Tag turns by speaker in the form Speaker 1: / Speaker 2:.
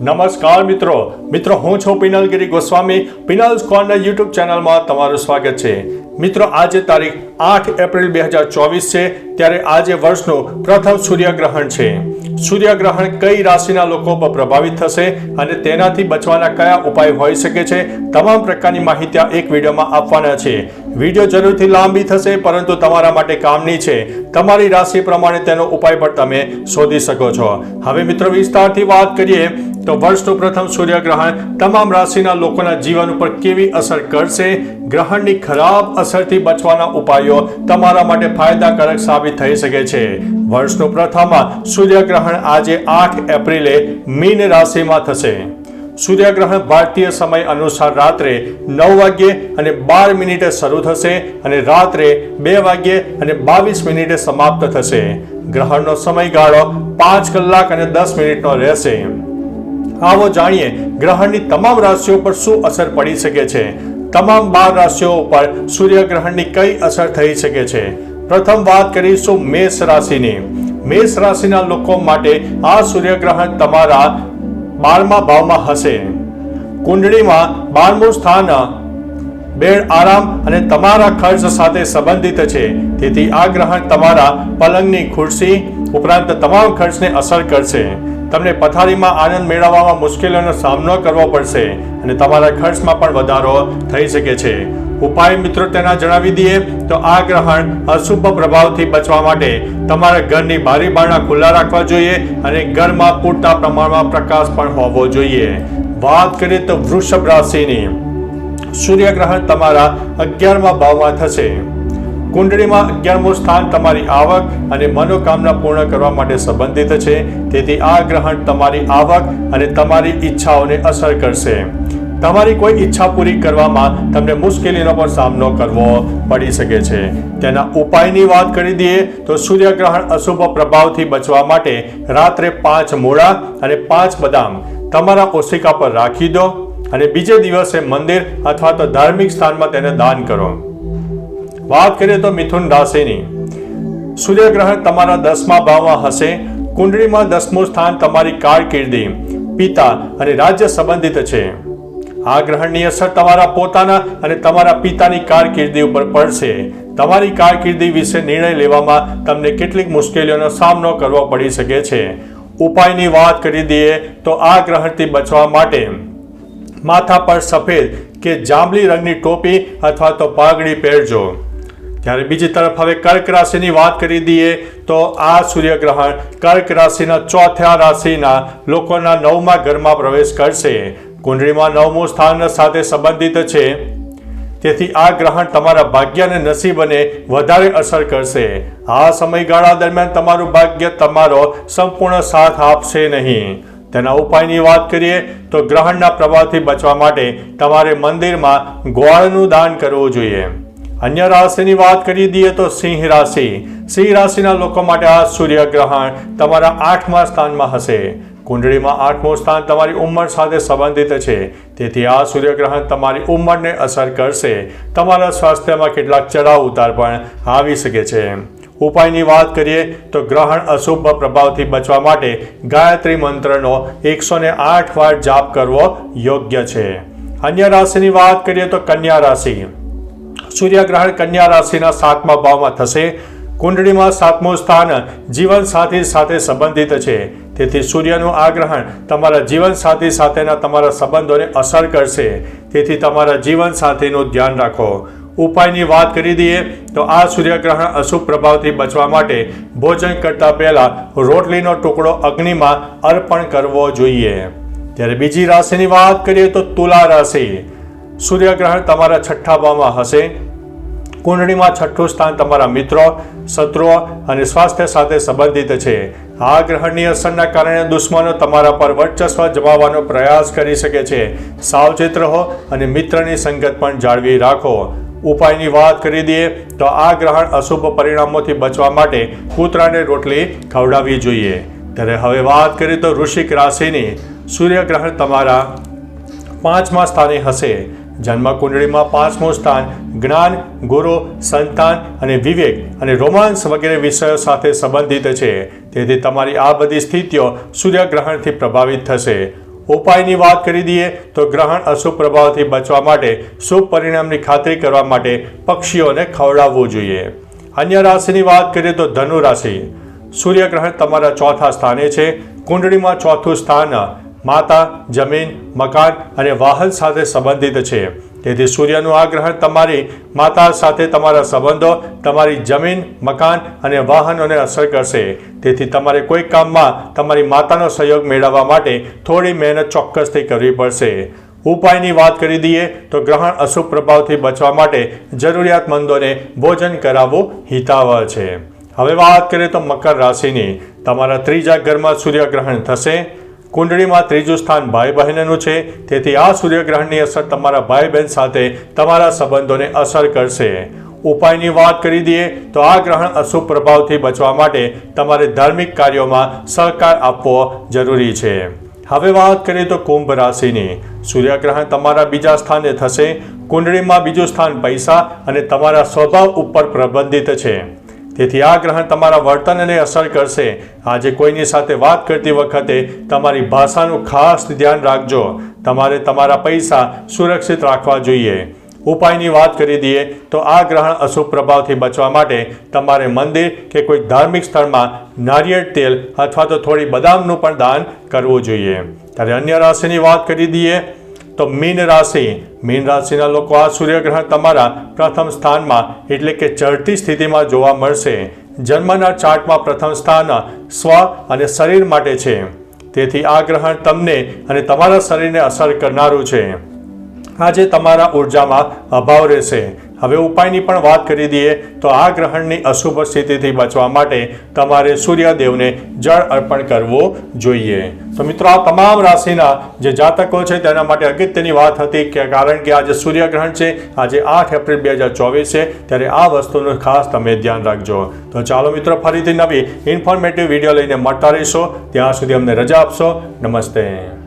Speaker 1: નમસ્કાર મિત્રો. મિત્રો હું છું પિનલગીરી ગોસ્વામી. પિનલ્સ કોર્નર યુટ્યુબ ચેનલમાં તમારું સ્વાગત છે. મિત્રો, આજે તારીખ આઠ એપ્રિલ બે હજાર ચોવીસ છે, ત્યારે આજે વર્ષનું પ્રથમ સૂર્યગ્રહણ છે. સૂર્યગ્રહણ કઈ રાશિના લોકો પર પ્રભાવિત થશે અને તેનાથી બચવાના કયા ઉપાય હોઈ શકે છે, તમામ પ્રકારની માહિતી એક વિડીયોમાં આપવાના છે. વીડિયો જરૂરથી લાંબી થશે, પરંતુ તમારા માટે કામની છે. તમારી રાશિ પ્રમાણે તેનો ઉપાય પણ તમે શોધી શકો છો. હવે મિત્રો, વિસ્તારથી વાત કરીએ, તો વર્ષનું પ્રથમ સૂર્યગ્રહણ તમામ રાશિના લોકોના જીવન ઉપર કેવી અસર કરશે? ગ્રહણની ખરાબ અસરથી બચવાના ઉપાયો તમારા માટે ફાયદાકારક સાબિત થઈ શકે છે. વર્ષનું પ્રથમ સૂર્યગ્રહણ આજે આઠ એપ્રિલે મીન રાશિમાં થશે. સૂર્યગ્રહણ ભારતીય સમય અનુસાર રાત્રે નવ વાગ્યે અને બાર મિનિટે શરૂ થશે અને રાત્રે બે વાગ્યે અને બાવીસ મિનિટે સમાપ્ત થશે. ગ્રહણનો સમયગાળો પાંચ કલાક અને દસ મિનિટનો રહેશે. આવો જાણીએ ગ્રહણની તમામ રાશિઓ પર શું અસર પડી શકે છે. તમામ બાર રાશિઓ ઉપર સૂર્યગ્રહણની કઈ અસર થઈ શકે છે? પ્રથમ વાત કરીશું મેષ રાશિની. મેષ રાશિના લોકો માટે આ સૂર્યગ્રહણ તમારા બારમા ભાવમાં હશે. કુંડળીમાં બારમું સ્થાન બેડ આરામ અને તમારા ખર્ચ સાથે સંબંધિત છે. તેથી આ ગ્રહણ તમારા પલંગની ખુરશી ઉપરાંત તમામ ખર્ચને અસર કરશે. તમને પથારીમાં આનંદ મેળવવામાં મુશ્કેલીઓનો સામનો કરવો પડશે અને તમારા ખર્ચમાં પણ વધારો થઈ શકે છે. ઉપાય મિત્રો તેના જણાવી દઈએ તો આ ગ્રહણ અશુભ પ્રભાવથી બચવા માટે તમારા ઘરની બારી બારણા ખુલ્લા રાખવા જોઈએ અને ઘરમાં પૂરતા પ્રમાણમાં પ્રકાશ પણ હોવો જોઈએ. વાત કરીએ તો વૃષભ રાશિની. સૂર્યગ્રહણ તમારા અગિયારમા ભાવમાં થશે. કુંડળીમાં અગિયારમું સ્થાન તમારી આવક અને મનોકામના પૂર્ણ કરવા માટે સંબંધિત છે. તેથી આ ગ્રહણ તમારી આવક અને તમારી ઈચ્છાઓને અસર કરશે. તમારી કોઈ ઈચ્છા પૂરી કરવામાં તમને મુશ્કેલીનો પણ સામનો કરવો પડી શકે છે. તેના ઉપાયની વાત કરી દઈએ તો સૂર્યગ્રહણ અશુભ પ્રભાવથી બચવા માટે રાત્રે પાંચ મૂળા અને પાંચ બદામ તમારા ઓશિકા પર રાખી દો અને બીજે દિવસે મંદિર અથવા તો ધાર્મિક સ્થાનમાં તેને દાન કરો. વાત કરીએ તો મિથુન રાશિની. સૂર્યગ્રહણ તમારા દસમા ભાવમાં હશે. કુંડળીમાં દસમું સ્થાન તમારી કારકિર્દી, પિતા અને રાજ્ય સંબંધિત છે. આ ગ્રહણની અસર તમારા પોતાના અને તમારા પિતાની કારકિર્દી ઉપર પડશે. તમારી કારકિર્દી વિશે નિર્ણય લેવામાં તમને કેટલીક મુશ્કેલીઓનો સામનો કરવો પડી શકે છે. ઉપાયની વાત કરી દઈએ તો આ ગ્રહણથી બચવા માટે માથા પર સફેદ કે જાંબલી રંગની ટોપી અથવા તો પાઘડી પહેરજો. ત્યારે બીજી તરફ હવે કર્ક રાશિની વાત કરી દઈએ તો આ સૂર્યગ્રહણ કર્ક રાશિના ચોથા રાશિના લોકોના નવમા ઘરમાં પ્રવેશ કરશે. કુંડળીમાં નવમું સ્થાન સાથે સંબંધિત છે. તેથી આ ગ્રહણ તમારા ભાગ્ય અને નસીબને વધારે અસર કરશે. આ સમયગાળા દરમિયાન તમારું ભાગ્ય તમારો સંપૂર્ણ સાથ આપશે નહીં. તેના ઉપાયની વાત કરીએ તો ગ્રહણના પ્રભાવથી બચવા માટે તમારે મંદિરમાં ગોળનું દાન કરવું જોઈએ. અન્ય રાશિની વાત કરી દઈએ તો સિંહ રાશિ. સિંહ રાશિના લોકો માટે આ સૂર્યગ્રહણ તમારા આઠમા સ્થાનમાં હશે. કુંડળીમાં આઠમું સ્થાન તમારી ઉંમર સાથે સંબંધિત છે. તેથી આ સૂર્યગ્રહણ તમારી ઉંમરને અસર કરશે. તમારા સ્વાસ્થ્યમાં કેટલાક ચડાવ ઉતાર પણ આવી શકે છે. ઉપાયની વાત કરીએ તો ગ્રહણ અશુભ પ્રભાવથી બચવા માટે ગાયત્રી મંત્રનો એકસો ને આઠ વાર જાપ કરવો યોગ્ય છે. અન્ય રાશિની વાત કરીએ તો કન્યા રાશિ. સૂર્યગ્રહણ કન્યા રાશિના સાતમા ભાવમાં થશે. કુંડળીમાં સાતમું સ્થાન જીવનસાથી સાથે સંબંધિત છે. તેથી સૂર્યનું આ ગ્રહણ તમારા જીવનસાથી સાથેના તમારા સંબંધોને અસર કરશે. તેથી તમારા જીવનસાથીનું ધ્યાન રાખો. ઉપાયની વાત કરી દઈએ તો આ સૂર્યગ્રહણ અશુભ પ્રભાવથી બચવા માટે ભોજન કરતા પહેલા રોટલીનો ટુકડો અગ્નિમાં અર્પણ કરવો જોઈએ. ત્યારે બીજી રાશિની વાત કરીએ તો તુલા રાશિ. સૂર્યગ્રહણ તમારા છઠ્ઠા ભાવમાં હશે. કુંડળીમાં છઠ્ઠું સ્થાન તમારા મિત્રો, શત્રુઓ અને સ્વાસ્થ્ય સાથે સંબંધિત છે. આ ગ્રહણની અસરના કારણે દુશ્મનો તમારા પર વર્ચસ્વ જમાવવાનો પ્રયાસ કરી શકે છે. સાવચેત રહો અને મિત્રની સંગત પણ જાળવી રાખો. ઉપાયની વાત કરી દઈએ તો આ ગ્રહણ અશુભ પરિણામોથી બચવા માટે કૂતરાને રોટલી ખવડાવવી જોઈએ. ત્યારે હવે વાત કરીએ તો વૃશ્ચિક રાશિની. સૂર્યગ્રહણ તમારા પાંચમા સ્થાને હશે. જન્મ કુંડળીમાં પાંચમું સ્થાન જ્ઞાન, ગુરુ, સંતાન અને વિવેક અને રોમાંસ વગેરે વિષયો સાથે સંબંધિત છે. તેથી તમારી આ બધી સ્થિતિઓ સૂર્યગ્રહણથી પ્રભાવિત થશે. ઉપાયની વાત કરી દઈએ તો ગ્રહણ અશુભ પ્રભાવથી બચવા માટે શુભ પરિણામની ખાતરી કરવા માટે પક્ષીઓને ખવડાવવું જોઈએ. અન્ય રાશિની વાત કરીએ તો ધનુ રાશિ. સૂર્યગ્રહણ તમારા ચોથા સ્થાને છે. કુંડળીમાં ચોથું સ્થાન માતા, જમીન, મકાન અને વાહન સાથે સંબંધિત છે. તેથી સૂર્યનું આ ગ્રહણ તમારી માતા સાથે તમારા સંબંધો, તમારી જમીન, મકાન અને વાહનોને અસર કરશે. તેથી તમારે કોઈ કામમાં તમારી માતાનો સહયોગ મેળવવા માટે થોડી મહેનત ચોક્કસથી કરવી પડશે. ઉપાયની વાત કરી દઈએ તો ગ્રહણ અશુભ પ્રભાવથી બચવા માટે જરૂરિયાતમંદોને ભોજન કરાવવું હિતાવહ છે. હવે વાત કરીએ તો મકર રાશિની. તમારા ત્રીજા ઘરમાં સૂર્યગ્રહણ થશે. કુંડળીમાં ત્રીજું સ્થાન ભાઈ બહેનનું છે. તેથી આ સૂર્યગ્રહણની અસર તમારા ભાઈ બહેન સાથે તમારા સંબંધોને અસર કરશે. ઉપાયની વાત કરી દઈએ તો આ ગ્રહણ અશુભ પ્રભાવથી બચવા માટે તમારે ધાર્મિક કાર્યોમાં સહકાર આપવો જરૂરી છે. હવે વાત કરીએ તો કુંભ રાશિની. સૂર્યગ્રહણ તમારા બીજા સ્થાને થશે. કુંડળીમાં બીજું સ્થાન પૈસા અને તમારા સ્વભાવ ઉપર પ્રબંધિત છે. તેથી આ ગ્રહણ તમારા વર્તનને અસર કરશે. આજે કોઈની સાથે વાત કરતી વખતે તમારી ભાષાનું ખાસ ધ્યાન રાખજો. તમારે તમારા પૈસા સુરક્ષિત રાખવા જોઈએ. ઉપાયની વાત કરી દઈએ તો આ ગ્રહણ અશુભ પ્રભાવથી બચવા માટે તમારે મંદિર કે કોઈ ધાર્મિક સ્થળમાં નારિયેળ તેલ અથવા તો થોડી બદામનું પણ દાન કરવું જોઈએ. ત્યારે અન્ય રાશિની વાત કરી દઈએ તો મીન રાશિ, મીન રાશિના લોકો આ સૂર્યગ્રહણ તમારા પ્રથમ સ્થાનમાં એટલે કે ચઢતી સ્થિતિમાં જોવા મળશે. જન્મના ચાર્ટમાં પ્રથમ સ્થાન સ્વ અને શરીર માટે છે. તેથી આ ગ્રહણ તમને અને તમારા શરીરને અસર કરનારું છે. આજે તમારા ઉર્જામાં અભાવ રહેશે. હવે ઉપાયની પણ વાત કરી દઈએ તો આ ગ્રહણની અશુભ સ્થિતિથી બચવા માટે તમારે સૂર્યદેવને જળ અર્પણ કરવું જોઈએ. તો મિત્રો, આ તમામ રાશિના જે જાતકો છે તેના માટે અગત્યની વાત હતી કે કારણ કે આજે સૂર્યગ્રહણ છે, આજે આઠ એપ્રિલ બે હજાર ચોવીસ છે, ત્યારે આ વસ્તુનું ખાસ તમે ધ્યાન રાખજો. તો ચાલો મિત્રો, ફરીથી નવી ઇન્ફોર્મેટિવ વીડિયો લઈને મળતા રહીશો. ત્યાં સુધી અમને રજા આપશો. નમસ્તે.